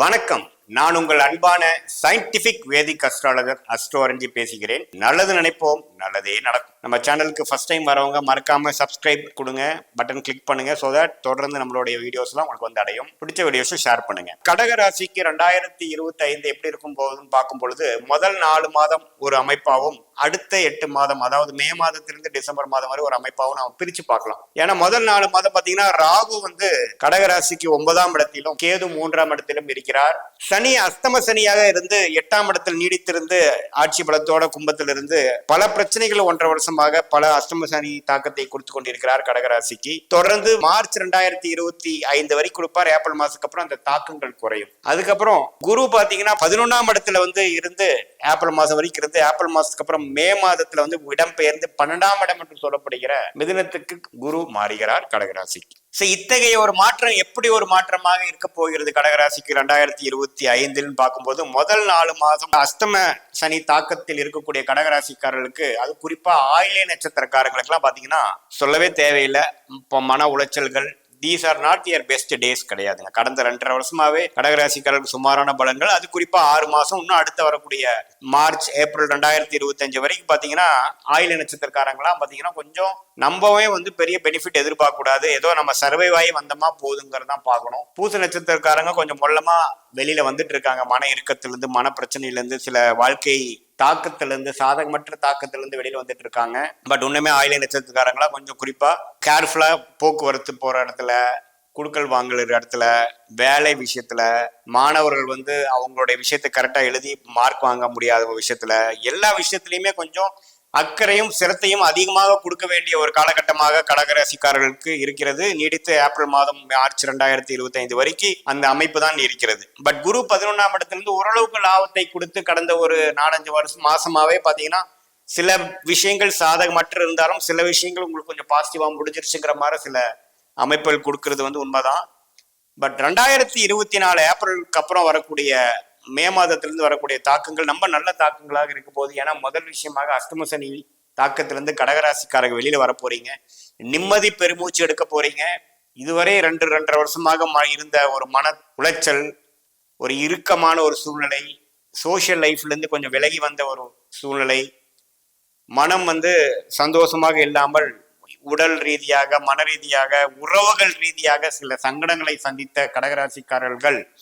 வணக்கம். நான் உங்கள் அன்பான சயின்டிபிக் வேதிக் அஸ்ட்ராலஜர் அஸ்ட்ரோரஞ்சி பேசுகிறேன். நல்லது நினைப்போம் நல்லதே நடக்கும். நம்ம சேனலுக்கு ஃபர்ஸ்ட் டைம் வரவங்க மறக்காம சப்ஸ்கிரைப் கொடுங்க பட்டன் கிளிக் பண்ணுங்க ஸோ தட் தொடர்ந்து நம்மளுடைய வீடியோஸ்லாம் உங்களுக்கு வந்து அடையும். பிடிச்ச வீடியோஸை ஷேர் பண்ணுங்க. கடக ராசிக்கு ரெண்டாயிரத்தி இருபத்தி ஐந்து எப்படி இருக்கும் போதுன்னு பார்க்கும் பொழுது முதல் நாலு மாதம் ஒரு அமைப்பாகவும் அடுத்த எட்டு மாதம் அதாவது மே மாதத்திலிருந்து டிசம்பர் மாதம் வரை ஒரு அமைப்பாகவும் நம்ம பிரிச்சு பார்க்கலாம். ஏன்னா முதல் நாலு மாதம் பார்த்தீங்கன்னா ராகு வந்து கடகராசிக்கு ஒன்பதாம் இடத்திலும் கேது மூன்றாம் இடத்திலும் இருக்கிறார். சனி அஸ்தம சனியாக இருந்து எட்டாம் இடத்தில் நீடித்திருந்து ஆட்சி பலத்தோட கும்பத்திலிருந்து பல பிரச்சனைகள் ஒன்றரை வருஷமாக பல அஸ்தம சனி தாக்கத்தை கொடுத்து கொண்டிருக்கிறார் கடகராசிக்கு. தொடர்ந்து மார்ச் ரெண்டாயிரத்தி இருபத்தி ஐந்து வரை கொடுப்பார். ஏப்ரல் மாசத்துக்கு அப்புறம் அந்த தாக்கங்கள் குறையும். அதுக்கப்புறம் குரு பாத்தீங்கன்னா பதினொன்னாம் இடத்துல வந்து இருந்து ஏப்ரல் மாசம் வரைக்கும் இருந்து ஏப்ரல் மாசத்துக்கு அப்புறம் மே மாதத்துல வந்து இடம்பெயர்ந்து பன்னெண்டாம் இடம் என்று சொல்லப்படுகிற மிதுனத்துக்கு குரு மாறுகிறார் கடகராசிக்கு. சோ இத்தகைய ஒரு மாற்றம் எப்படி ஒரு மாற்றமாக இருக்க போகிறது கடகராசிக்கு ரெண்டாயிரத்தி இருபத்தி ஐந்தில் பார்க்கும்போது முதல் நாலு மாதம் அஸ்தம சனி தாக்கத்தில் இருக்கக்கூடிய கடகராசிக்காரர்களுக்கு அது குறிப்பா ஆயிலே நட்சத்திரக்காரங்களுக்கு எல்லாம் பாத்தீங்கன்னா சொல்லவே தேவையில்லை. இப்போ மன உளைச்சல்கள் these are not your best days கிடையாதுங்க. கடந்த ரெண்டரை வருஷமாவே கடகராசிக்காரர்களுக்கு சுமாரான பலன்கள். அது குறிப்பா ஆறு மாசம் இன்னும் அடுத்து வரக்கூடிய மார்ச் ஏப்ரல் ரெண்டாயிரத்தி இருபத்தஞ்சு வரைக்கும் பாத்தீங்கன்னா ஆயில் நட்சத்திரக்காரங்களாம் பாத்தீங்கன்னா கொஞ்சம் நம்பவே வந்து பெரிய பெனிஃபிட் எதிர்பார்க்க கூடாது ஏதோ நம்ம சர்வைவ் ஆகி வந்தோமா போதுங்கிறதான் பார்க்கணும். பூச நட்சத்திரக்காரங்க கொஞ்சம் மொல்லமா வெளியில வந்துட்டு இருக்காங்க மன இறுக்கத்திலிருந்து மன பிரச்சனையிலேருந்து சில வாழ்க்கை தாக்கத்திலிருந்து சாதகமற்ற தாக்கத்திலிருந்து வெளியில வந்துட்டு இருக்காங்க பட் உண்மையுமே ஆயிலை நட்சத்திரக்காரங்களா கொஞ்சம் குறிப்பா கேர்ஃபுல்லா போக்குவரத்து போற இடத்துல குடுக்கல் வாங்குற இடத்துல வேலை விஷயத்துல மாணவர்கள் வந்து அவங்களுடைய விஷயத்தை கரெக்டா எழுதி மார்க் வாங்க முடியாத விஷயத்துல எல்லா விஷயத்துலயுமே கொஞ்சம் அக்கறையும் சிரத்தையும் அதிகமாக கொடுக்க வேண்டிய ஒரு காலகட்டமாக கடகராசிக்காரர்களுக்கு இருக்கிறது. நீடித்து ஏப்ரல் மாதம் மார்ச் ரெண்டாயிரத்தி இருபத்தி ஐந்து வரைக்கும் அந்த அமைப்பு தான் இருக்கிறது. பட் குரு பதினொன்றாம் இடத்திலிருந்து ஓரளவுக்கு லாபத்தை கொடுத்து கடந்த ஒரு நாலஞ்சு வருஷம் மாசமாவே பாத்தீங்கன்னா சில விஷயங்கள் சாதகமற்று இருந்தாலும் சில விஷயங்கள் உங்களுக்கு கொஞ்சம் பாசிட்டிவா முடிஞ்சிருச்சுங்கிற மாதிரி சில அமைப்புகள் கொடுக்கறது வந்து உண்மைதான். பட் ரெண்டாயிரத்தி இருபத்தி நாலு ஏப்ரலுக்கு அப்புறம் வரக்கூடிய மே மாதத்திலிருந்து வரக்கூடிய தாக்கங்கள் நம்ம நல்ல தாக்கங்களாக இருக்க போகுது ஏன்னா முதல் விஷயமாக அஷ்டம சனி தாக்கத்திலிருந்து கடகராசிக்காரங்க வெளியில வர போறீங்க. நிம்மதி பெருமூச்சு எடுக்க போறீங்க. இதுவரை ரெண்டு ரெண்டரை வருஷமாக ம- இருந்த ஒரு மன உளைச்சல் ஒரு இறுக்கமான ஒரு சூழ்நிலை சோசியல் லைஃப்ல இருந்து கொஞ்சம் விலகி வந்த ஒரு சூழ்நிலை மனம் வந்து சந்தோஷமாக இல்லாமல் உடல் ரீதியாக மன ரீதியாக உறவுகள் ரீதியாக சில சங்கடங்களை சந்தித்த கடகராசிக்காரர்கள்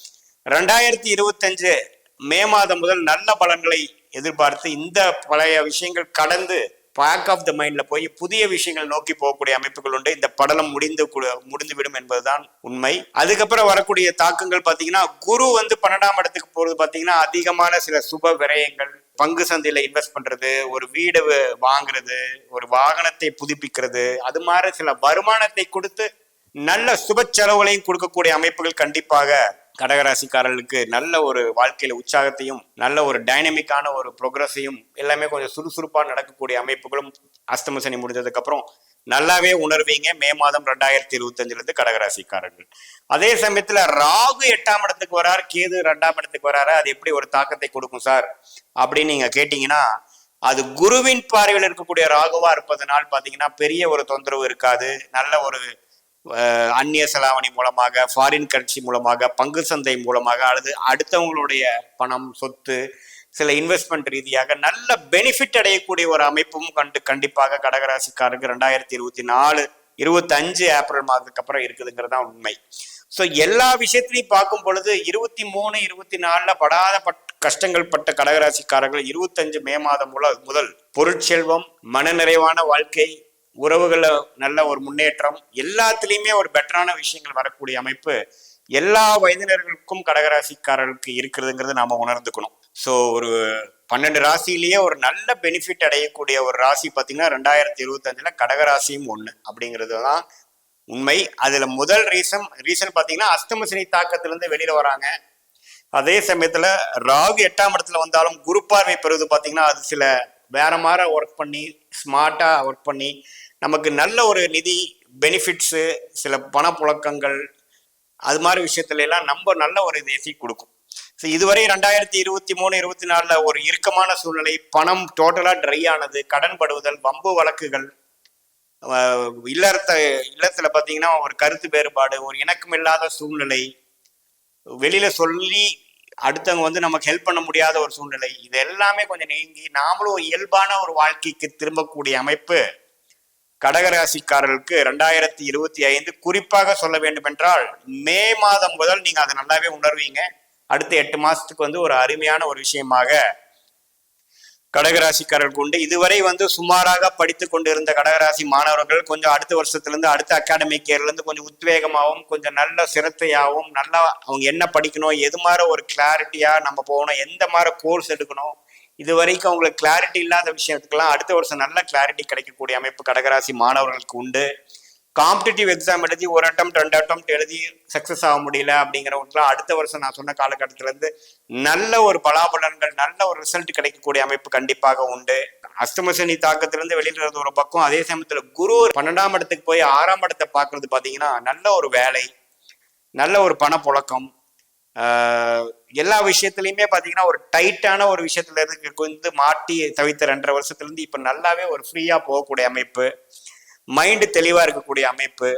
ரெண்டாயிரத்தி இருபத்தஞ்சு மே மாதம் முதல் நல்ல பலன்களை எதிர்பார்த்து இந்த பழைய விஷயங்கள் கடந்து பேக் ஆஃப் த மைண்ட்ல போய் புதிய விஷயங்கள் நோக்கி போகக்கூடிய அமைப்புகள் உண்டு. இந்த படலம் முடிந்து முடிந்துவிடும் என்பதுதான் உண்மை. அதுக்கப்புறம் வரக்கூடிய தாக்கங்கள் பாத்தீங்கன்னா குரு வந்து பன்னெண்டாம் இடத்துக்கு போறது பாத்தீங்கன்னா அதிகமான சில சுப விரயங்கள் பங்கு சந்தையில இன்வெஸ்ட் பண்றது ஒரு வீடு வாங்குறது ஒரு வாகனத்தை புதுப்பிக்கிறது அது மாதிரி சில வருமானத்தை கொடுத்து நல்ல சுப செலவுகளையும் கொடுக்கக்கூடிய அமைப்புகள் கண்டிப்பாக கடகராசிக்காரர்களுக்கு நல்ல ஒரு வாழ்க்கையில உற்சாகத்தையும் நல்ல ஒரு டைனமிக்கான ஒரு ப்ரோக்ரஸையும் எல்லாமே கொஞ்சம் சுறுசுறுப்பாக நடக்கக்கூடிய அமைப்புகளும் அஸ்தம சனி முடிஞ்சதுக்கு அப்புறம் நல்லாவே உணர்வீங்க. மே மாதம் ரெண்டாயிரத்தி இருபத்தஞ்சுல இருந்து கடகராசிக்காரர்கள். அதே சமயத்துல ராகு எட்டாம் இடத்துக்கு வரார் கேது ரெண்டாம் இடத்துக்கு வராரு. அது எப்படி ஒரு தாக்கத்தை கொடுக்கும் சார்? அப்படின்னு நீங்க கேட்டீங்கன்னா அது குருவின் பார்வையில் இருக்கக்கூடிய ராகுவா இருப்பதனால் பாத்தீங்கன்னா பெரிய ஒரு தொந்தரவு இருக்காது. நல்ல ஒரு அந்நிய செலாவணி மூலமாக ஃபாரின் கரன்சி மூலமாக பங்கு சந்தை மூலமாக அல்லது அடுத்தவங்களுடைய பணம் சொத்து சில இன்வெஸ்ட்மெண்ட் ரீதியாக நல்ல பெனிஃபிட் அடையக்கூடிய ஒரு அமைப்பும் கண்டு கண்டிப்பாக கடகராசிக்காரருக்கு ரெண்டாயிரத்தி இருபத்தி நாலு இருபத்தஞ்சு ஏப்ரல் மாதத்துக்கு அப்புறம் இருக்குதுங்கிறது தான் உண்மை. ஸோ எல்லா விஷயத்திலையும் பார்க்கும் பொழுது இருபத்தி மூணு இருபத்தி நாலில் படாத பட் கஷ்டங்கள் பட்ட கடகராசிக்காரர்கள் இருபத்தஞ்சு மே மாதம் முதல் பொருட்செல்வம் மனநிறைவான வாழ்க்கை உறவுகளில் நல்ல ஒரு முன்னேற்றம் எல்லாத்துலேயுமே ஒரு பெட்டரான விஷயங்கள் வரக்கூடிய அமைப்பு எல்லா வயதினர்களுக்கும் கடகராசிக்காரர்களுக்கு இருக்கிறதுங்கிறது நாம உணர்ந்துக்கணும். ஸோ ஒரு பன்னெண்டு ராசியிலேயே ஒரு நல்ல பெனிஃபிட் அடையக்கூடிய ஒரு ராசி பார்த்தீங்கன்னா ரெண்டாயிரத்தி இருபத்தஞ்சுல கடகராசியும் ஒன்று அப்படிங்கிறது தான் உண்மை. அதில் முதல் ரீசன் ரீசன் பார்த்தீங்கன்னா அஸ்தமசினி தாக்கத்திலேருந்து வெளியில் வெளியில வராங்க. அதே சமயத்தில் ராகு எட்டாம் இடத்துல வந்தாலும் குரு பார்வை பெறுவது பார்த்தீங்கன்னா அது சில வேற மாதிரி ஒர்க் பண்ணி ஸ்மார்ட்டாக ஒர்க் பண்ணி நமக்கு நல்ல ஒரு நிதி பெனிஃபிட்ஸு சில பணப்புழக்கங்கள் அது மாதிரி விஷயத்துல எல்லாம் நம்ம நல்ல ஒரு இதை கொடுக்கும். ஸோ இதுவரை ரெண்டாயிரத்தி இருபத்தி மூணு இருபத்தி நாலில் ஒரு இறுக்கமான சூழ்நிலை பணம் டோட்டலாக ட்ரை ஆனது கடன் படுவதல் வம்பு வழக்குகள் இல்லறத்தை இல்லத்தில் பார்த்தீங்கன்னா ஒரு கருத்து வேறுபாடு ஒரு இணக்கம் இல்லாத சூழ்நிலை வெளியில் சொல்லி அடுத்தவங்க வந்து நமக்கு ஹெல்ப் பண்ண முடியாத ஒரு சூழ்நிலை இது எல்லாமே கொஞ்சம் நீங்கி நாமளும் ஒரு இயல்பான ஒரு வாழ்க்கைக்கு திரும்பக்கூடிய அமைப்பு. கடகராசிக்காரர்களுக்கு ரெண்டாயிரத்தி இருபத்தி ஐந்து குறிப்பாக சொல்ல வேண்டும் என்றால் மே மாதம் முதல் நீங்க அதை நல்லாவே உணர்வீங்க. அடுத்த எட்டு மாசத்துக்கு வந்து ஒரு அருமையான ஒரு விஷயமாக கடகராசிக்காரர்களுக்கு உண்டு. இதுவரை வந்து சுமாராக படித்து கொண்டிருந்த கடகராசி மாணவர்கள் கொஞ்சம் அடுத்த வருஷத்துலேருந்து அடுத்த அகாடமிக் இயர்லேருந்து கொஞ்சம் உத்வேகமாகவும் கொஞ்சம் நல்ல சிரத்தையாகவும் நல்லா அவங்க என்ன படிக்கணும் எது மாதிரி ஒரு கிளாரிட்டியாக நம்ம போகணும் எந்த மாதிரி கோர்ஸ் எடுக்கணும் இது வரைக்கும் அவங்களுக்கு கிளாரிட்டி இல்லாத விஷயத்துக்கெல்லாம் அடுத்த வருஷம் நல்ல கிளாரிட்டி கிடைக்கக்கூடிய அமைப்பு கடகராசி மாணவர்களுக்கு உண்டு. காம்படிட்டிவ் எக்ஸாம் எழுதி ஒரு அட்டம் ரெண்டு அட்டம் எழுதி சக்சஸ் ஆக முடியல அப்படிங்கிறவங்களுக்குலாம் அடுத்த வருஷம் நான் சொன்ன காலகட்டத்திலிருந்து நல்ல ஒரு பலாபலன்கள் நல்ல ஒரு ரிசல்ட் கிடைக்கக்கூடிய அமைப்பு கண்டிப்பாக உண்டு. அஷ்டமசனி தாக்கத்திலிருந்து வெளியிடுறது ஒரு பக்கம் அதே சமயத்துல குரு பன்னெண்டாம் இடத்துக்கு போய் ஆறாம் இடத்தை பார்க்கறது பார்த்தீங்கன்னா நல்ல ஒரு வேலை நல்ல ஒரு பணப்புழக்கம் ஆஹ் எல்லா விஷயத்துலையுமே பார்த்தீங்கன்னா ஒரு டைட்டான ஒரு விஷயத்துல இருந்து வந்து மாட்டி தவித்த ரெண்டரை வருஷத்துலேருந்து இப்போ நல்லாவே ஒரு ஃப்ரீயாக போகக்கூடிய அமைப்பு மைண்டு தெளிவாக இருக்கக்கூடிய அமைப்பு.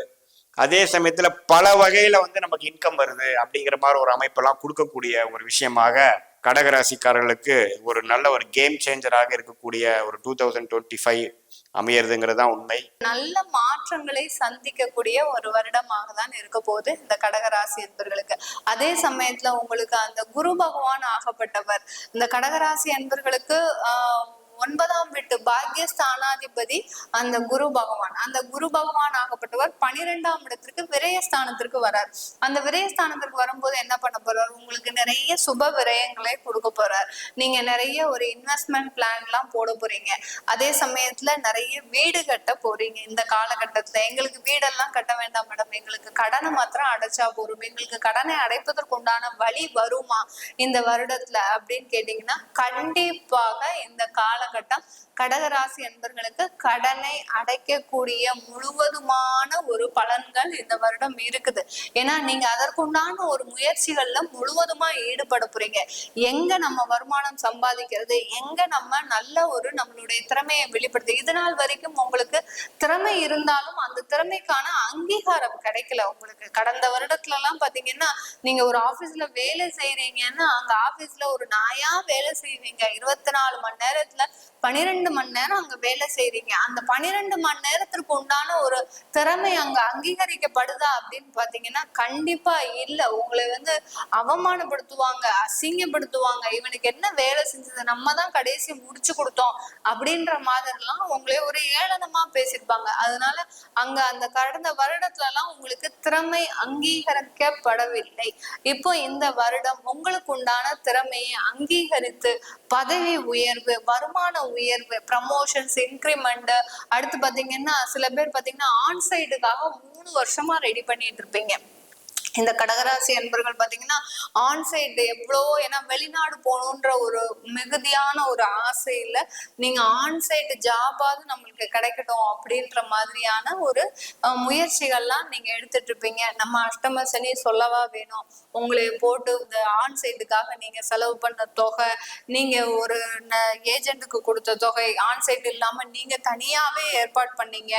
அதே சமயத்தில் பல வகையில் வந்து நமக்கு இன்கம் வருது அப்படிங்கிற மாதிரி ஒரு அமைப்பெல்லாம் கொடுக்கக்கூடிய ஒரு விஷயமாக கடகராசிக்காரர்களுக்கு ஒரு நல்ல ஒரு கேம் சேஞ்சராக இருக்கக்கூடிய ஒரு டூ தௌசண்ட் டுவெண்ட்டி ஃபைவ் அமையறதுங்கிறது தான் உண்மை. நல்ல மாற்றங்களை சந்திக்கக்கூடிய ஒரு வருடமாக தான் இருக்க போகுது இந்த கடகராசி என்பர்களுக்கு. அதே சமயத்துல உங்களுக்கு அந்த குரு பகவான் ஆகப்பட்டவர். இந்த கடகராசி என்பர்களுக்கு ஆஹ் ஒன்பதாம் வீட்டு பாக்யஸ்தானாதிபதி அந்த குரு பகவான். அந்த குரு பகவான் ஆகப்பட்டவர் பனிரெண்டாம் இடத்திற்கு விரயஸ்தானத்திற்கு வரார். அந்த விரயஸ்தானத்திற்கு வரும்போது என்ன பண்ண போறார்? உங்களுக்கு நிறைய சுப விரயங்களை கொடுக்க போறார். நீங்க நிறைய ஒரு இன்வெஸ்ட்மெண்ட் பிளான் எல்லாம் போட போறீங்க. அதே சமயத்துல நிறைய வீடு கட்ட போறீங்க. இந்த காலகட்டத்துல எங்களுக்கு வீடெல்லாம் கட்ட வேண்டாம் மேடம். எங்களுக்கு கடனை மாத்திரம் அடைச்சா போதும். எங்களுக்கு கடனை அடைப்பதற்கு உண்டான வழி வருமா இந்த வருடத்துல அப்படின்னு கேட்டீங்கன்னா கண்டிப்பாக இந்த காலகட்டம் கடகராசி என்பர்களுக்கு கடனை அடைக்கக்கூடிய முழுவதுமான ஒரு பலன்கள் இந்த வருடம் இருக்குது. ஏன்னா நீங்க அதற்குண்டான ஒரு முயற்சிகள்ல முழுவதுமா ஈடுபட போறீங்க. எங்க நம்ம வருமானம் சம்பாதிக்கிறது? எங்க நம்ம நல்ல ஒரு நம்மளுடைய திறமையை வெளிப்படுத்து இது நாள் வரைக்கும் உங்களுக்கு திறமை இருந்தாலும் அந்த திறமைக்கான அங்கீகாரம் கிடைக்கல உங்களுக்கு. கடந்த வருடத்துல எல்லாம் பாத்தீங்கன்னா நீங்க ஒரு ஆபீஸ்ல வேலை செய்யறீங்கன்னா அங்க ஆபீஸ்ல ஒரு நாயா வேலை செய்வீங்க. இருபத்தி நாலு மணி நேரத்துல பன்னிரெண்டு மணி நேரம் அங்க வேலை செய்யறீங்க அந்த பன்னிரெண்டு மணி நேரத்திற்கு உண்டான ஒரு திறமை அங்க அங்கீகரிக்கப்படுதா அப்படின்னு பாத்தீங்கன்னா கண்டிப்பா இல்ல. உங்களை வந்து அவமானப்படுத்துவாங்க அசிங்கப்படுத்துவாங்க. இவனுக்கு என்ன வேலை செஞ்சது? நம்ம தான் கடைசி முடிச்சு கொடுத்தோம் அப்படின்ற மாதிரிலாம் உங்களே ஒரு ஏளனமா பேசியிருப்பாங்க. அதனால அங்க அந்த கடந்த வருடத்துல எல்லாம் உங்களுக்கு திறமை அங்கீகரிக்கப்படவில்லை. இப்போ இந்த வருடம் உங்களுக்கு உண்டான திறமையை அங்கீகரித்து பதவி உயர்வு வருமான உயர்வு ப்ரமோஷன்ஸ் இன்க்ரிமெண்ட் அடுத்து பாத்தீங்கன்னா சில பேர் பாத்தீங்கன்னா ஆன் சைடுக்காக மூணு வருஷமா ரெடி பண்ணிட்டு இருப்பீங்க. இந்த கடகராசி அன்பர்கள் பாத்தீங்கன்னா ஆன் சைடு எவ்வளோ ஏன்னா வெளிநாடு போகணுன்ற ஒரு மிகுதியான ஒரு ஆசையில நீங்க ஆன் சைடு ஜாபாவது நம்மளுக்கு கிடைக்கட்டும் அப்படின்ற மாதிரியான ஒரு முயற்சிகள்லாம் நீங்க எடுத்துட்டு இருப்பீங்க நம்ம அஷ்டம சனி சொல்லவா வேணும். உங்களை போட்டு இந்த ஆன் சைடுக்காக நீங்க செலவு பண்ண தொகை நீங்க ஒரு ஏஜென்ட்டுக்கு கொடுத்த தொகை ஆன் சைடு இல்லாம நீங்க தனியாவே ஏற்பாடு பண்ணீங்க.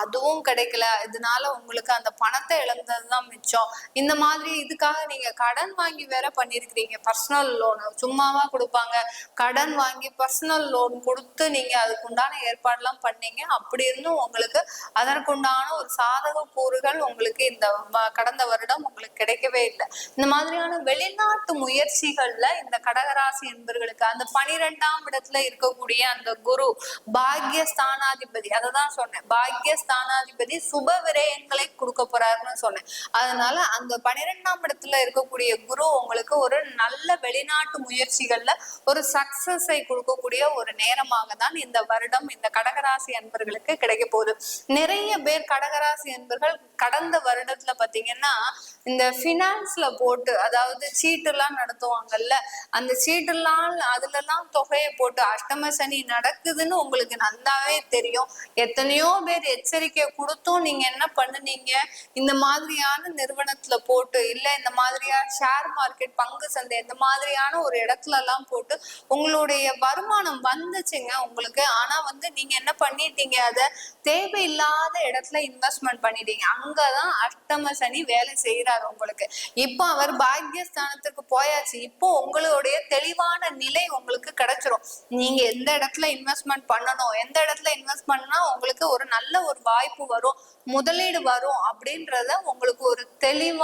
அதுவும் கிடைக்கல. இதனால உங்களுக்கு அந்த பணத்தை இழந்ததுதான் மிச்சம். இந்த மாதிரி இதுக்காக நீங்க கடன் வாங்கி வேற பண்ணிருக்கிறீங்க. பர்சனல் லோன் சும்மாவா கொடுப்பாங்க. கடன் வாங்கி பர்சனல் லோன் கொடுத்து நீங்க அதுக்குண்டான ஏற்பாடுலாம் பண்ணீங்க. அப்படி இருந்தும் உங்களுக்கு அதற்குண்டான ஒரு சாதக கூறுகள் உங்களுக்கு இந்த வ- கடந்த வருடம் உங்களுக்கு கிடைக்கவே இல்லை. இந்த மாதிரியான வெளிநாட்டு முயற்சிகள்ல இந்த கடகராசி என்பர்களுக்கு அந்த பனிரெண்டாம் இடத்துல இருக்கக்கூடிய அந்த குரு பாக்ய ஸ்தானாதிபதி அதை தான் சொன்னேன். பாக்ய ஸ்தானாதிபதி சுப விரயங்களை கொடுக்க போறாருன்னு சொன்னேன். அதனால அந்த பனிரெண்டாம் இடத்துல இருக்கக்கூடிய குரு உங்களுக்கு ஒரு நல்ல வெளிநாட்டு முயற்சிகள்ல ஒரு சக்சஸை கொடுக்கக்கூடிய ஒரு நேரமாக தான் இந்த வருடம் இந்த கடகராசி அன்பர்களுக்கு கிடைக்க போகுது. நிறைய பேர் கடகராசி அன்பர்கள் கடந்த வருடத்துல பாத்தீங்கன்னா இந்த பினான்ஸ்ல போட்டு அதாவது சீட்டுலாம் நடத்துவாங்கல்ல அந்த சீட்டுலாம் அதுல எல்லாம் தொகையை போட்டு அஷ்டம சனி நடக்குதுன்னு உங்களுக்கு நல்லாவே தெரியும். எத்தனையோ பேர் எச்சரிக்கை கொடுத்தும் நீங்க என்ன பண்ணுனீங்க? இந்த மாதிரியான நிறுவனத்துல போட்டு இல்ல இந்த மாதிரியா ஷேர் மார்க்கெட் பங்கு சந்தை இந்த மாதிரியான ஒரு இடத்துல எல்லாம் போட்டு உங்களுடைய வருமானம் வந்துச்சுங்க உங்களுக்கு. ஆனா வந்து நீங்க என்ன பண்ணிட்டீங்க? அதை தேவையில்லாத இடத்துல இன்வெஸ்ட்மெண்ட் பண்ணிட்டீங்க. அங்கதான் அஷ்டம சனி வேலை செய்யறாரு உங்களுக்கு. இப்போ அவர் பாக்கியஸ்தானத்துக்கு போயாச்சு. இப்போ உங்களுடைய தெளிவான நிலை உங்களுக்கு கிடைச்சிரும். நீங்க எந்த இடத்துல இன்வெஸ்ட்மெண்ட் பண்ணணும்? எந்த இடத்துல இன்வெஸ்ட் பண்ணா உங்களுக்கு ஒரு நல்ல ஒரு வாய்ப்பு வரும். முதலீடு வரும் அப்படின்றத உங்களுக்கு ஒரு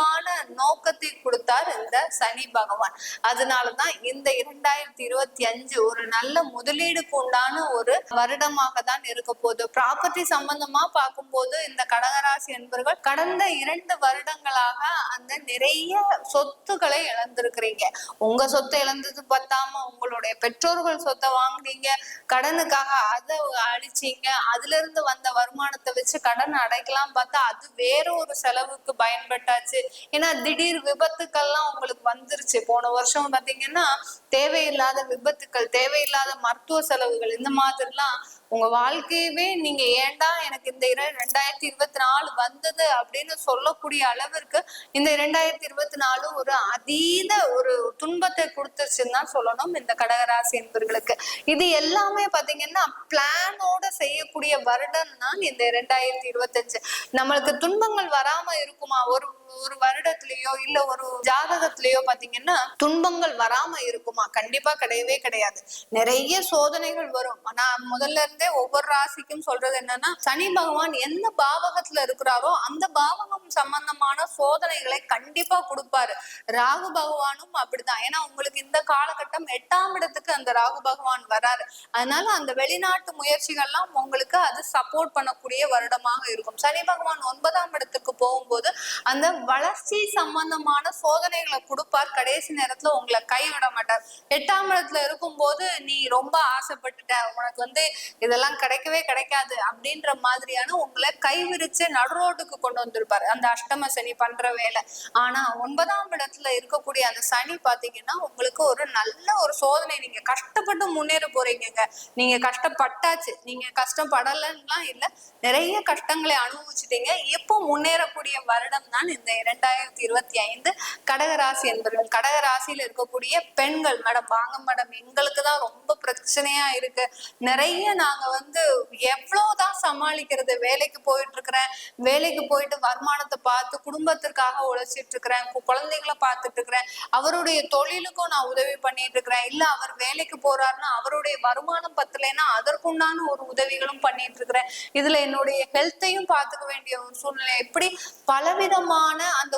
தெளிவான நோக்கத்தை கொடுத்தார் இந்த சனி பகவான். அதனாலதான் இந்த இரண்டாயிரத்தி இருபத்தி அஞ்சு ஒரு நல்ல முதலீடுக்கு உண்டான ஒரு வருடமாக தான் இருக்க போகுது. ப்ராப்பர்ட்டி சம்பந்தமா பார்க்கும்போது இந்த கடகராசி என்பவர்கள் கடந்த இரண்டு வருடங்களாக அந்த நிறைய சொத்துக்களை இழந்திருக்கிறீங்க. உங்க சொத்தை இழந்தது பத்தாம உங்களுடைய பெற்றோர்கள் சொத்தை வாங்குனீங்க. கடனுக்காக அதை அழிச்சீங்க. அதுல இருந்து வந்த வருமானத்தை வச்சு கடன் அடைக்கலாம் பார்த்தா அது வேற ஒரு செலவுக்கு பயன்பட்டாச்சு. ஏன்னா திடீர் விபத்துக்கள்லாம் உங்களுக்கு வந்துருச்சு. போன வருஷம் பாத்தீங்கன்னா தேவையில்லாத விபத்துக்கள் தேவையில்லாத மருத்துவ செலவுகள் இந்த மாதிரிலாம் உங்க வாழ்க்கையவே நீங்க ஏண்டா எனக்கு இந்த இர ரெண்டாயிரத்தி இருபத்தி நாலு வந்தது அப்படின்னு சொல்லக்கூடிய அளவிற்கு இந்த இரண்டாயிரத்தி இருபத்தி நாலு ஒரு அதீத ஒரு துன்பத்தை கொடுத்துருச்சுன்னு தான் சொல்லணும் இந்த கடகராசி என்பர்களுக்கு. இது எல்லாமே பாத்தீங்கன்னா பிளானோட செய்யக்கூடிய வருடம் தான் இந்த இரண்டாயிரத்தி இருபத்தஞ்சு. நம்மளுக்கு துன்பங்கள் வராம இருக்குமா? ஒரு ஒரு வருடத்திலயோ இல்ல ஒரு ஜாதகத்திலேயோ பாத்தீங்கன்னா துன்பங்கள் வராம இருக்குமா? கண்டிப்பா கிடையவே கிடையாது. நிறைய சோதனைகள் வரும். ஆனா முதல்ல இருந்தே ஒவ்வொரு ராசிக்கும் சொல்றது என்னன்னா சனி பகவான் எந்த பாவகத்துல இருக்கிறாரோ அந்த பாவகம் சம்பந்தமான சோதனைகளை கண்டிப்பா கொடுப்பாரு. ராகு பகவானும் அப்படிதான். ஏன்னா உங்களுக்கு இந்த காலகட்டம் எட்டாம் இடத்துக்கு அந்த ராகு பகவான் வராரு. அதனால அந்த வெளிநாட்டு முயற்சிகள்லாம் உங்களுக்கு அது சப்போர்ட் பண்ணக்கூடிய வருடமாக இருக்கும். சனி பகவான் ஒன்பதாம் இடத்துக்கு போகும்போது அந்த வளர்ச்சி சம்பந்தமான சோதனைகளை கொடுப்பார். கடைசி நேரத்துல உங்களை கைவிட மாட்டார். எட்டாம் இடத்துல இருக்கும்போது நீ ரொம்ப ஆசைப்பட்டுட்ட. உனக்கு வந்து இதெல்லாம் கிடைக்கவே கிடைக்காது. அப்படின்ற மாதிரியான உங்களை கைவிரிச்சு நடுரோட்டுக்கு கொண்டு வந்திருப்பாரு. அந்த அஷ்டம சனி பண்ற வேலை. ஆனா ஒன்பதாம் இடத்துல இருக்கக்கூடிய அந்த சனி பாத்தீங்கன்னா உங்களுக்கு ஒரு நல்ல ஒரு சோதனை. நீங்க கஷ்டப்பட்டு முன்னேற போறீங்க நீங்க கஷ்டப்பட்டாச்சு. நீங்க கஷ்டப்படலன்னுலாம் இல்ல நிறைய கஷ்டங்களை அனுபவிச்சுட்டீங்க. எப்போ முன்னேறக்கூடிய வருடம் தான் இந்த இரண்டாயிரத்தி இருபத்தி ஐந்து கடகராசி என்பவர்கள் கடகராசியில இருக்கக்கூடிய பெண்கள் மேடம் வாங்க மேடம் எங்களுக்கு தான் ரொம்ப பிரச்சனையா இருக்கு. நிறைய நாங்க வந்து எவ்வளவுதான் சமாளிக்கிறது வேலைக்கு போயிட்டு இருக்கிறேன் வேலைக்கு போயிட்டு வருமானத்தை பார்த்து குடும்பத்திற்காக உழைச்சிட்டு இருக்கிறேன் கு- குழந்தைகளை பார்த்துட்டு இருக்கிறேன் அவருடைய தொழிலுக்கும் நான் உதவி பண்ணிட்டு இருக்கிறேன் இல்ல அவர் வேலைக்கு போறாருன்னா அவருடைய வருமானம் பத்தலைன்னா அதற்குண்டான ஒரு உதவிகளும் பண்ணிட்டு இருக்கிறேன் இதுல என்னுடைய ஹெல்த்தையும் பார்த்துக்க வேண்டிய ஒரு சூழ்நிலை. இப்படி பலவிதமான அந்த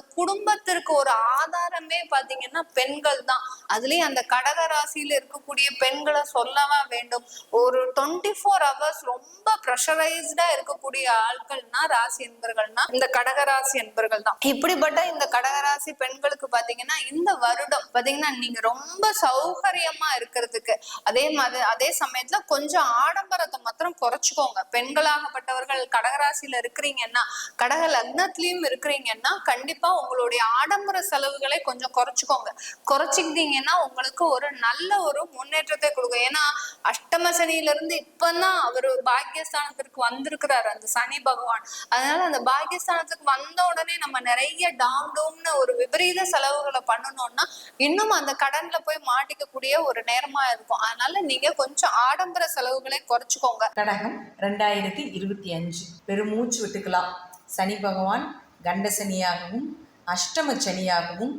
குடும்பத்திற்கு ஒரு ஆதாரமே பாத்தீங்கன்னா பெண்கள் தான். அதுலயும் அந்த கடக ராசியில இருக்கக்கூடிய பெண்களை சொல்லவா வேண்டும். ஒரு டுவெண்ட்டி ஃபோர் ஹவர்ஸ் ரொம்ப ப்ரெஷரைஸ்டா இருக்கக்கூடிய ஆட்கள்னா ராசி என்பர்கள்னா இந்த கடகராசி என்பர்கள் தான். இப்படிப்பட்ட இந்த கடகராசி பெண்களுக்கு பாத்தீங்கன்னா இந்த வருடம் பாத்தீங்கன்னா நீங்க ரொம்ப சௌகரியமா இருக்கிறதுக்கு அதே மாதிரி அதே சமயத்துல கொஞ்சம் ஆடம்பரத்தை மாத்திரம் குறைச்சுக்கோங்க. பெண்களாகப்பட்டவர்கள் கடகராசியில இருக்கிறீங்கன்னா கடக லக்னத்திலயும் இருக்கிறீங்கன்னா கண்டிப்பா உங்களுடைய ஆடம்பர செலவுகளை கொஞ்சம் குறைச்சிக்கோங்க. குறைச்சிக்கிட்டீங்கன்னா உங்களுக்கு ஒரு நல்ல ஒரு முன்னேற்றத்தை கொடுக்கும். ஏன்னா அஷ்டம சனியில இருந்து இப்பதான் அவர் பாக்கியஸ்தானத்திற்கு வந்திருக்கிறாரு அந்த சனி பகவான். அதனால அந்த பாக்கியஸ்தானத்துக்கு வந்த உடனே நம்ம நிறைய டாம் டூம்னு ஒரு விபரீத செலவுகளை பண்ணணும்னா இன்னும் அந்த கடன்ல போய் மாட்டிக்கக்கூடிய ஒரு நேரமா இருக்கும். அதனால நீங்க கொஞ்சம் ஆடம்பர செலவுகளை குறைச்சிக்கோங்க. கடகம் ரெண்டாயிரத்தி இருபத்தி அஞ்சு. பெருமூச்சு விட்டுக்கலாம். சனி பகவான் கண்டசனியாகவும் அஷ்டம சனியாகவும்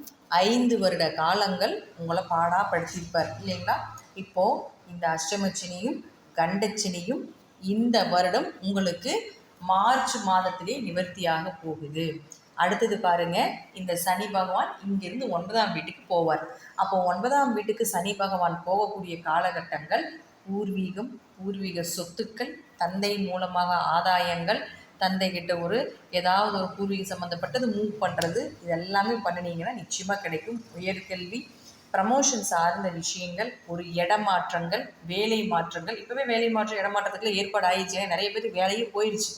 ஐந்து வருட காலங்கள் உங்களை பாடாப்படுத்தியிருப்பார் இல்லைங்களா? இப்போது இந்த அஷ்டம சனியும் கண்டச்சனியும் இந்த வருடம் உங்களுக்கு மார்ச் மாதத்திலே நிவர்த்தியாக போகுது. அடுத்தது பாருங்க இந்த சனி பகவான் இங்கிருந்து ஒன்பதாம் வீட்டுக்கு போவார். அப்போ ஒன்பதாம் வீட்டுக்கு சனி பகவான் போகக்கூடிய காலகட்டங்கள் பூர்வீகம் பூர்வீக சொத்துக்கள் தந்தை மூலமாக ஆதாயங்கள் தந்தைகிட்ட ஒரு ஏதாவது ஒரு பூர்வீக சம்மந்தப்பட்டது மூவ் பண்ணுறது இது எல்லாமே பண்ணினீங்கன்னா நிச்சயமாக கிடைக்கும். உயர்கல்வி ப்ரமோஷன் சார்ந்த விஷயங்கள் ஒரு இடமாற்றங்கள் வேலை மாற்றங்கள். இப்போவே வேலை மாற்றம் இடமாற்றத்துக்குள்ள ஏற்பாடு ஆயிடுச்சு ஏன்னா நிறைய பேர் வேலையே போயிடுச்சு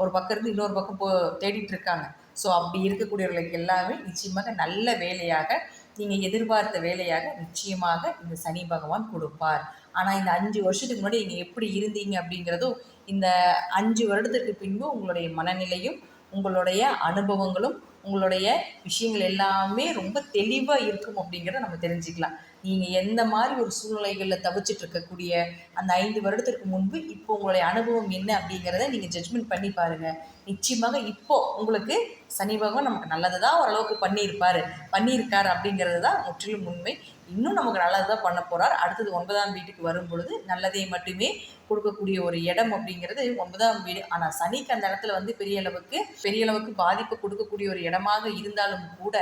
ஒரு பக்கம் இருந்து இன்னொரு பக்கம் போ தேடிட்டு இருக்காங்க ஸோ அப்படி இருக்கக்கூடியவர்களுக்கு எல்லாமே நிச்சயமாக நல்ல வேலையாக நீங்கள் எதிர்பார்த்த வேலையாக நிச்சயமாக இந்த சனி பகவான் கொடுப்பார். ஆனால் இந்த அஞ்சு வருஷத்துக்கு முன்னாடி நீங்கள் எப்படி இருந்தீங்க அப்படிங்கிறதும் இந்த அஞ்சு வருடத்துக்கு பின்பு உங்களுடைய மனநிலையும் உங்களுடைய அனுபவங்களும் உங்களுடைய விஷயங்கள் எல்லாமே ரொம்ப தெளிவாக இருக்கும் அப்படிங்கிறத நம்ம தெரிஞ்சுக்கலாம். நீங்கள் எந்த மாதிரி ஒரு சூழ்நிலைகளில் தவிச்சிட்டு இருக்கக்கூடிய அந்த ஐந்து வருடத்திற்கு முன்பு இப்போ உங்களுடைய அனுபவம் என்ன அப்படிங்கிறத நீங்கள் ஜட்ஜ்மெண்ட் பண்ணி பாருங்கள் நிச்சயமாக இப்போ உங்களுக்கு சனி பகவான் நமக்கு நல்லது தான் ஓரளவுக்கு பண்ணியிருப்பார். பண்ணியிருக்கார் அப்படிங்கிறது தான் முற்றிலும் உண்மை. இன்னும் நமக்கு நல்லது தான் பண்ண போகிறார் அடுத்தது ஒன்பதாம் வீட்டுக்கு வரும் பொழுது நல்லதை மட்டுமே கொடுக்கக்கூடிய ஒரு இடம் அப்படிங்கிறது ஒன்பதாம் வீடு. ஆனால் சனிக்கு அந்த இடத்துல வந்து பெரிய அளவுக்கு பெரிய அளவுக்கு பாதிப்பு கொடுக்கக்கூடிய ஒரு இடமாக இருந்தாலும் கூட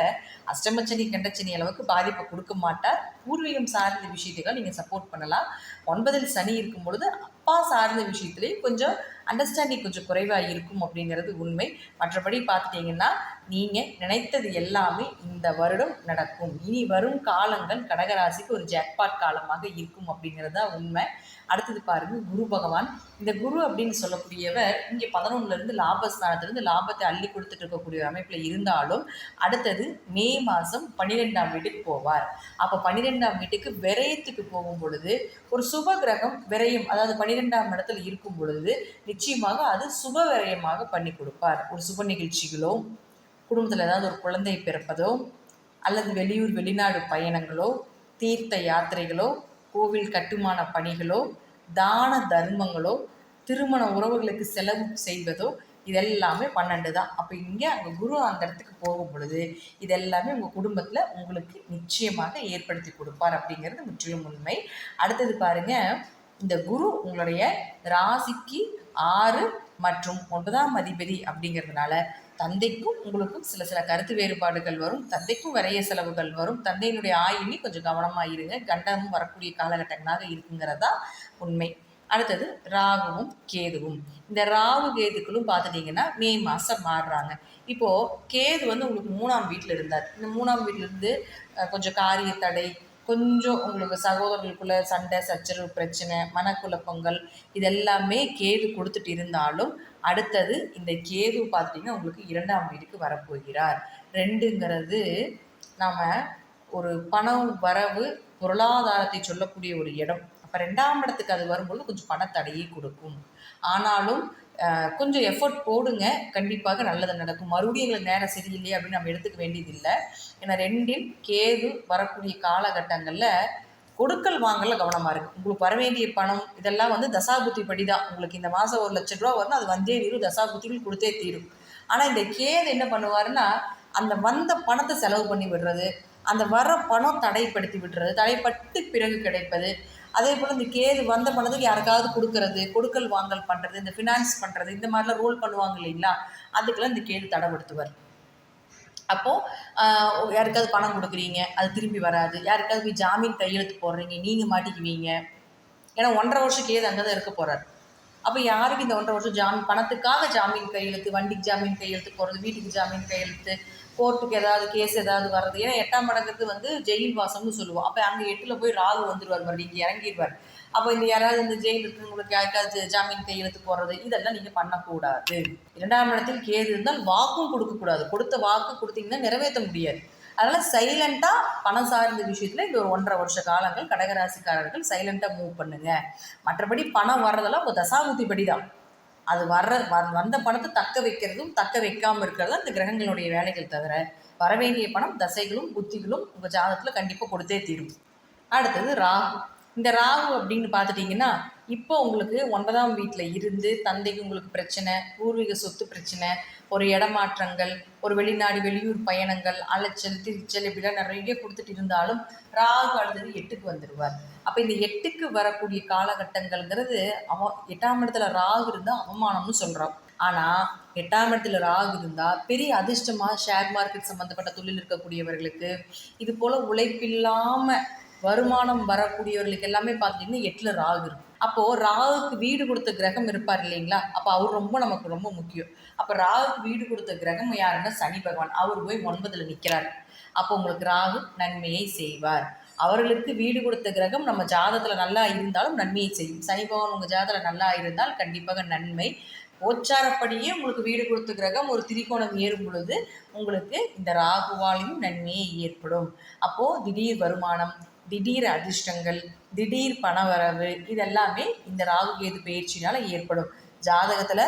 அஷ்டமச்சனி கண்டச்சனி அளவுக்கு பாதிப்பை கொடுக்க மாட்டார். பூர்வீகம் சார்ந்த விஷயத்துக்காக நீங்கள் சப்போர்ட் பண்ணலாம். ஒன்பதில் சனி இருக்கும் பொழுது அப்பா சார்ந்த விஷயத்துலேயும் கொஞ்சம் அண்டர்ஸ்டாண்டிங் கொஞ்சம் குறைவாக இருக்கும் அப்படிங்கிறது உண்மை. மற்றபடி பார்த்துட்டிங்கன்னா நீங்கள் நினைத்தது எல்லாமே இந்த வருடம் நடக்கும். இனி வரும் காலங்கள் கடகராசிக்கு ஒரு ஜாக்பாட் காலமாக இருக்கும் அப்படிங்கிறது தான் உண்மை. அடுத்தது பாருங்க குரு பகவான். இந்த குரு அப்படின்னு சொல்லக்கூடியவர் இங்கே பதினொன்னுலேருந்து லாபஸ்தானத்திலிருந்து லாபத்தை அள்ளி கொடுத்துட்டு இருக்கக்கூடிய ஒரு அமைப்பில் இருந்தாலும் அடுத்தது மே மாதம் பன்னிரெண்டாம் வீட்டுக்கு போவார். அப்போ பன்னிரெண்டாம் வீட்டுக்கு விரயத்துக்கு போகும் பொழுது ஒரு சுப கிரகம் விரயம் அதாவது பன்னிரெண்டாம் இடத்துல இருக்கும் பொழுது நிச்சயமாக அது சுப விரயமாக பண்ணி கொடுப்பார். ஒரு சுப நிகழ்ச்சிகளோ குடும்பத்தில் ஏதாவது ஒரு குழந்தை பிறப்பதோ அல்லது வெளியூர் வெளிநாடு பயணங்களோ தீர்த்த யாத்திரைகளோ கோவில் கட்டுமான பணிகளோ தான தர்மங்களோ திருமண உறவுகளுக்கு செலவு செய்வதோ இதெல்லாமே பன்னெண்டு தான். அப்போ இங்கே அங்கே குரு அந்த இடத்துக்கு போகும் பொழுது இதெல்லாமே உங்கள் குடும்பத்தில் உங்களுக்கு நிச்சயமாக ஏற்படுத்தி கொடுப்பார் அப்படிங்கிறது முற்றிலும் உண்மை. அடுத்தது பாருங்க இந்த குரு உங்களுடைய ராசிக்கு ஆறு மற்றும் ஒன்பதாம் அதிபதி அப்படிங்கிறதுனால தந்தைக்கும் உங்களுக்கும் சில சில கருத்து வேறுபாடுகள் வரும். தந்தைக்கும் விரைய செலவுகள் வரும். தந்தையினுடைய ஆயுமே கொஞ்சம் கவனமாக இருங்க. கண்டமும் வரக்கூடிய காலகட்டங்களாக இருக்குங்கிறதா உண்மை. அடுத்தது ராகுவும் கேதுவும். இந்த ராகு கேதுக்களும் பார்த்துட்டிங்கன்னா மே மாதம் மாறுறாங்க. இப்போது கேது வந்து உங்களுக்கு மூணாம் வீட்டில் இருந்தார். இந்த மூணாம் வீட்டிலேருந்து கொஞ்சம் காரிய தடை கொஞ்சம் உங்களுக்கு சகோதரர்களுக்குள்ள சண்டை சச்சரவு பிரச்சனை மனக்குழப்பங்கள் இதெல்லாமே கேது கொடுத்துட்டு இருந்தாலும் அடுத்தது இந்த கேது பார்த்துட்டிங்கன்னா உங்களுக்கு இரண்டாம் வீட்டுக்கு வரப்போகிறார். ரெண்டுங்கிறது நாம் ஒரு பணம் வரவு பொருளாதாரத்தை சொல்லக்கூடிய ஒரு இடம். அப்போ ரெண்டாம் இடத்துக்கு அது வரும்பொழுது கொஞ்சம் பணத்தடையை கொடுக்கும். ஆனாலும் கொஞ்சம் எஃபர்ட் போடுங்க. கண்டிப்பாக நல்லது நடக்கும். மறுபடியும் எங்களுக்கு நேரம் சரியில்லையே அப்படின்னு நம்ம எடுத்துக்க வேண்டியதில்லை. ஏன்னா ரெண்டில் கேது வரக்கூடிய காலகட்டங்களில் கொடுக்கல் வாங்கல கவனமாக இருக்குது உங்களுக்கு வர வேண்டிய பணம் இதெல்லாம் வந்து தசாபுத்தி படி தான் உங்களுக்கு இந்த மாதம் ஒரு லட்ச ரூபா வரணும் அது வந்தே தீரும் தசாபுத்திகள் கொடுத்தே தீரும். ஆனால் இந்த கேது என்ன பண்ணுவாருன்னா அந்த வந்த பணத்தை செலவு பண்ணி விடுறது அந்த வர பணம் தடைப்படுத்தி விடுறது தடைப்பட்டு பிறகு கிடைப்பது. அதே போல் இந்த கேது வந்த பணத்துக்கு யாருக்காவது கொடுக்கறது கொடுக்கல் வாங்கல் பண்ணுறது இந்த ஃபினான்ஸ் பண்ணுறது இந்த மாதிரிலாம் ரோல் பண்ணுவாங்க இல்லைங்களா? அதுக்கெல்லாம் இந்த கேது தடைப்படுத்துவார் அப்போது யாருக்காவது பணம் கொடுக்குறீங்க அது திரும்பி வராது. யாருக்காவது போய் ஜாமீன் கையெழுத்து போடுறீங்க நீங்கள் மாட்டிக்குவீங்க. ஏன்னா ஒன்றரை வருஷம் கேது அங்கே தான் இருக்க போகிறார் அப்போ யாருக்கு இந்த ஒன்றரை வருஷம் ஜாமீன் பணத்துக்காக ஜாமீன் கையெழுத்து வண்டிக்கு ஜாமீன் கையெழுத்து போடுறது வீட்டுக்கு ஜாமீன் கையெழுத்து கோர்ட்டுக்கு ஏதாவது கேஸ் ஏதாவது வர்றது. ஏன்னா எட்டாம் மடங்கிறது வந்து ஜெயில் வாசம்னு சொல்லுவோம். அப்போ அங்கே எட்டில் போய் ராகு வந்துடுவார் மறுபடியும் இங்கே இறங்கிடுவார் அப்போ இந்த யாராவது இந்த ஜெயில் இருக்கிறவங்களுக்கு யாருக்காவது ஜாமீன் கையெழுத்து போடுறது இதெல்லாம் நீங்கள் பண்ணக்கூடாது. இரண்டாம் இடத்தில் கேது இருந்தால் வாக்கும் கொடுக்கக்கூடாது. கொடுத்த வாக்கு கொடுத்தீங்கன்னா நிறைவேற்ற முடியாது. அதனால் சைலண்ட்டாக பணம் சார்ந்த விஷயத்தில் இந்த ஒரு ஒன்றரை வருஷ காலங்கள் கடகராசிக்காரர்கள் சைலண்ட்டாக மூவ் பண்ணுங்கள் மற்றபடி பணம் வர்றதெல்லாம் இப்போ தசாபுத்தி படி தான் அது வர்ற வ- வந்த பணத்தை தக்க வைக்கிறதும் தக்க வைக்காமல் இருக்கிறதும் இந்த கிரகங்களுடைய வேலைகள் தவிர வரவேண்டிய பணம் தசைகளும் புத்திகளும் உங்கள் ஜாதகத்தில் கண்டிப்பாக கொடுத்தே தீரும். அடுத்தது ராகு. இந்த ராகு அப்படின்னு பார்த்துட்டிங்கன்னா இப்போ உங்களுக்கு ஒன்பதாம் வீட்டில் இருந்து தந்தைக்கு உங்களுக்கு பிரச்சனை பூர்வீக சொத்து பிரச்சனை ஒரு இடமாற்றங்கள் ஒரு வெளிநாடு வெளியூர் பயணங்கள் அலைச்சல் திருச்சல் இப்படிலாம் நிறைய கொடுத்துட்டு இருந்தாலும் ராகு அடுத்தது எட்டுக்கு வந்துடுவார் அப்போ இந்த எட்டுக்கு வரக்கூடிய காலகட்டங்கள்ங்கிறது அவ எட்டாம் இடத்துல ராகு இருந்தால் அவமானம்னு சொல்கிறோம் ஆனால் எட்டாம் இடத்துல ராகு இருந்தால் பெரிய அதிர்ஷ்டமாக ஷேர் மார்க்கெட் சம்மந்தப்பட்ட தொழில் இருக்கக்கூடியவர்களுக்கு இது போல் உழைப்பில்லாமல் வருமானம் வரக்கூடியவர்களுக்கு எல்லாமே பார்த்துட்டிங்கன்னா எட்டில் ராகு இருக்கும் அப்போது ராகுக்கு வீடு கொடுத்த கிரகம் இருப்பார் இல்லைங்களா? அப்போ அவர் ரொம்ப நமக்கு ரொம்ப முக்கியம். அப்போ ராகுக்கு வீடு கொடுத்த கிரகம் யாருன்னா சனி பகவான். அவர் போய் ஒன்பதில் நிற்கிறார் அப்போ உங்களுக்கு ராகு நன்மையை செய்வார். அவர்களுக்கு வீடு கொடுத்த கிரகம் நம்ம ஜாதத்தில் நல்லா இருந்தாலும் நன்மையை செய்யும். சனி பகவான் உங்கள் ஜாதத்தில் நல்லா இருந்தால் கண்டிப்பாக நன்மை. கோச்சாரப்படியே உங்களுக்கு வீடு கொடுத்த கிரகம் ஒரு திரிகோணம் ஏறும் பொழுது உங்களுக்கு இந்த ராகுவாலையும் நன்மையே ஏற்படும். அப்போது திடீர் வருமானம் திடீர் அதிர்ஷ்டங்கள் திடீர் பணவரவு இதெல்லாமே இந்த ராகு கேது பயிற்சினால் ஏற்படும். ஜாதகத்தில்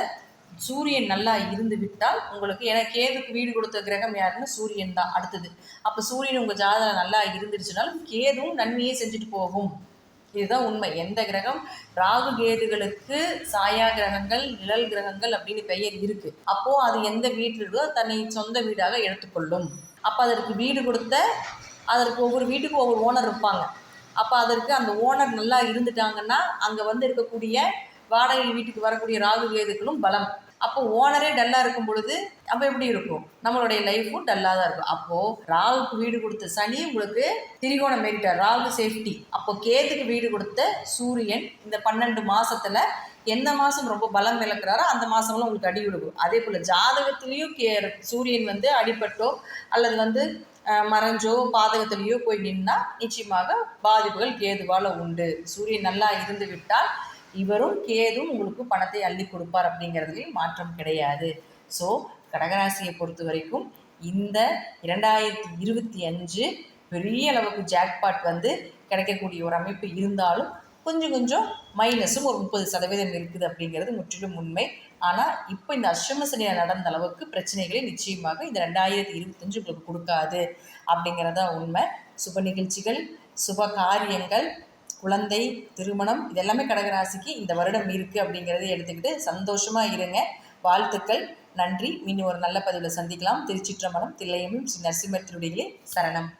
சூரியன் நல்லா இருந்து விட்டால் உங்களுக்கு ஏன்னா கேதுக்கு வீடு கொடுத்த கிரகம் யாருன்னா சூரியன் தான் அடுத்தது. அப்போ சூரியன் உங்கள் ஜாதகம் நல்லா இருந்துருச்சுனாலும் கேதுவும் நன்மையே செஞ்சுட்டு போகும். இதுதான் உண்மை. எந்த கிரகம்? ராகு கேதுகளுக்கு சாயா கிரகங்கள் நிழல் கிரகங்கள் அப்படின்னு பெயர் இருக்கு. அப்போ அது எந்த வீட்டில் இருக்கோ தன்னை சொந்த வீடாக எடுத்துக்கொள்ளும். அப்போ அதற்கு வீடு கொடுத்த அதற்கு ஒவ்வொரு வீட்டுக்கும் ஒவ்வொரு ஓனர் இருப்பாங்க. அப்போ அதற்கு அந்த ஓனர் நல்லா இருந்துட்டாங்கன்னா அங்கே வந்து இருக்கக்கூடிய வாடகை வீட்டுக்கு வரக்கூடிய ராகு கேதுக்களும் பலம். அப்போ ஓனரே டல்லாக இருக்கும் பொழுது அப்போ எப்படி இருக்கும்? நம்மளுடைய லைஃப்பும் டல்லாக தான் இருக்கும். அப்போது ராகுக்கு வீடு கொடுத்த சனி உங்களுக்கு திரிகோணம் மேரிட்டார் ராகு சேஃப்டி அப்போ கேதுக்கு வீடு கொடுத்த சூரியன் இந்த பன்னெண்டு மாதத்தில் எந்த மாதம் ரொம்ப பலம் விளக்குறாரோ அந்த மாதம்லாம் உங்களுக்கு அடி விழுகும் அதே போல் ஜாதகத்துலேயும் கே சூரியன் வந்து அடிபட்டோ அல்லது வந்து மறைஞ்சோ பாதகத்திலேயோ போய் நின்னா நிச்சயமாக பாதிப்புகள் கேதுவால் உண்டு. சூரியன் நல்லா இருந்து விட்டால் இவரும் கேதும் உங்களுக்கு பணத்தை அள்ளி கொடுப்பார் அப்படிங்கிறதுலையும் மாற்றம் கிடையாது. ஸோ கடகராசியை பொறுத்த வரைக்கும் இந்த இரண்டாயிரத்தி இருபத்தி அஞ்சு பெரிய அளவுக்கு ஜாக்பாட் வந்து கிடைக்கக்கூடிய ஒரு அமைப்பு இருந்தாலும் கொஞ்சம் கொஞ்சம் மைனஸும் ஒரு முப்பது சதவீதம் இருக்குது அப்படிங்கிறது முற்றிலும் உண்மை. ஆனால் இப்போ இந்த அஷ்டம சனியில் நடந்த அளவுக்கு பிரச்சனைகளை நிச்சயமாக இந்த ரெண்டாயிரத்தி இருபத்தஞ்சு உங்களுக்கு கொடுக்காது அப்படிங்கிறதா உண்மை. சுப நிகழ்ச்சிகள் சுப காரியங்கள் குழந்தை திருமணம் இதெல்லாமே கடகராசிக்கு இந்த வருடம் இருக்குது அப்படிங்கிறத எடுத்துக்கிட்டு சந்தோஷமாக இருங்க. வாழ்த்துக்கள். நன்றி. மீண்டும் ஒரு நல்ல பதிவில் சந்திக்கலாம். திருச்சிற்றம்பலம் தில்லையமும் ஸ்ரீ நரசிம்மர் திருடிகளே சரணம்.